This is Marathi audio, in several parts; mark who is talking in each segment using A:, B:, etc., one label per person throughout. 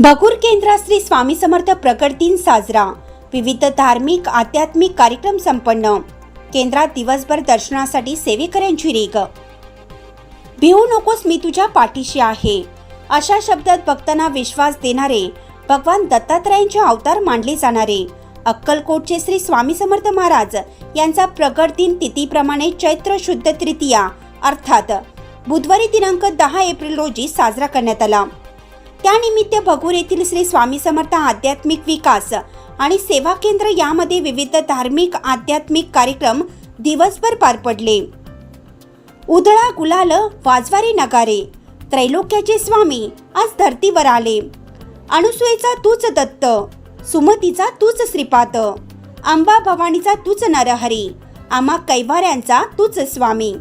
A: भगूर केंद्रात श्री स्वामी समर्थ प्रकट दिन साजरा. विविध धार्मिक आध्यात्मिक कार्यक्रम संपन्न. केंद्रात दिवसभर दर्शनासाठी सेवेकऱ्यांची रेग भिवू नकोस मी तुझ्या पाठीशी आहे. अशा शब्दात भक्तांना विश्वास देणारे भगवान दत्तात्रयांचे अवतार मानले जाणारे. अक्कलकोटचे श्री स्वामी समर्थ महाराज यांचा प्रगट दिन तिथीप्रमाणे चैत्र शुद्ध तृतीया अर्थात बुधवारी दिनांक दहा एप्रिल रोजी साजरा करण्यात आला. त्यानिमित्त भगूर येथील श्री स्वामी समर्थ आध्यात्मिक विकास आणि सेवा केंद्र यामध्ये विविध धार्मिक आध्यात्मिक कार्यक्रम दिवसभर पार पडले. उधळा गुलाल वाजवारी नगारे त्रैलोक्याचे स्वामी आज धर्तीवर आले. अनुसुयेचा तूच दत्त सुमतीचा तूच श्रीपाद अंबा भवानीचा तूच नरहरी आम्हा कैवाऱ्यांचा तूच स्वामी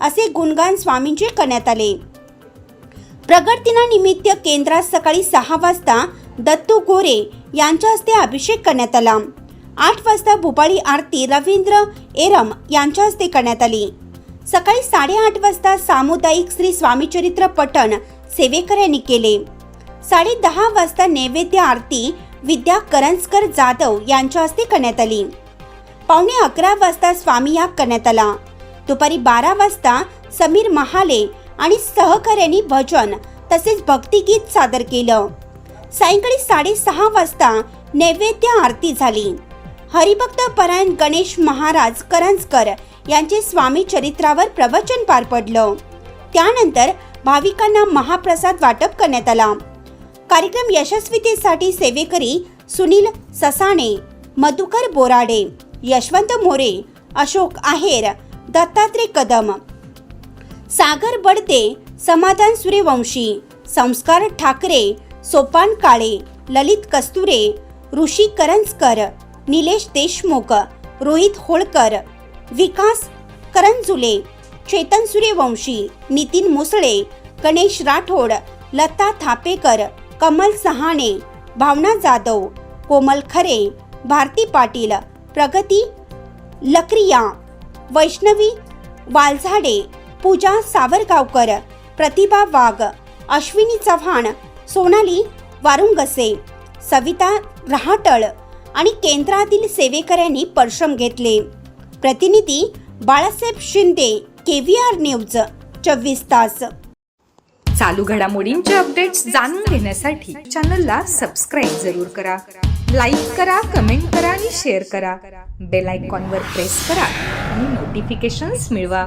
A: असे गुणगान स्वामींचे करण्यात आले. प्रगट दिनानिमित्त केंद्रात सकाळी सहा वाजता दत्तू गोरे यांच्या हस्ते अभिषेक करण्यात आला. आठ वाजता भोपाळी आरती रवींद्र एरम यांच्या हस्ते करण्यात आली. सकाळी साडेआठ वाजता सामुदायिक श्री स्वामीचरित्र पठण सेवेकऱ्यांनी केले. साडे दहा वाजता नैवेद्य आरती विद्या करंजकर जाधव यांच्या हस्ते करण्यात आली. पावणे अकरा वाजता स्वामी याग करण्यात आला. दुपारी बारा वाजता समीर महाले आणि सहकाऱ्यांनी भजन तसेच भक्तिगीत सादर केलं. सायंकाळी साडेसहा वाजता नैवेद्य आरती झाली. हरिभक्त परायण गणेश महाराज करंजकर यांचे स्वामी चरित्रावर प्रवचन पार पडलं. त्यानंतर भाविकांना महाप्रसाद वाटप करण्यात आला. कार्यक्रम यशस्वीतेसाठी सेवेकरी सुनील ससाणे मधुकर बोराडे यशवंत मोरे अशोक आहेर दत्तात्रय कदम सागर बडते समाधान सूर्यवंशी संस्कार ठाकरे सोपान काळे ललित कस्तुरे ऋषी करंजकर निलेश देशमुख रोहित होळकर विकास करंजुले चेतन सूर्यवंशी नितीन मुसळे गणेश राठोड लता थापेकर कमल सहाणे भावना जाधव कोमल खरे भारती पाटील प्रगती लक्रिया वैष्णवी वालझाडे पूजा सावरगावकर प्रतिभा वाघ अश्विनी चव्हाण सोनाली वारुंगसे सविता रहाटळ आणि केंद्रातील सेवेकऱ्यांनी परिश्रम घेतले. प्रतिनिधी Balasaheb Shinde K V R news चोवीस तास.
B: चालू घडामोडींचे अपडेट्स जाणून घेण्यासाठी चॅनलला सबस्क्राईब जरूर करा. लाईक करा कमेंट करा आणि शेअर करा. बेल आयकॉनवर प्रेस करा आणि नोटिफिकेशन्स मिळवा.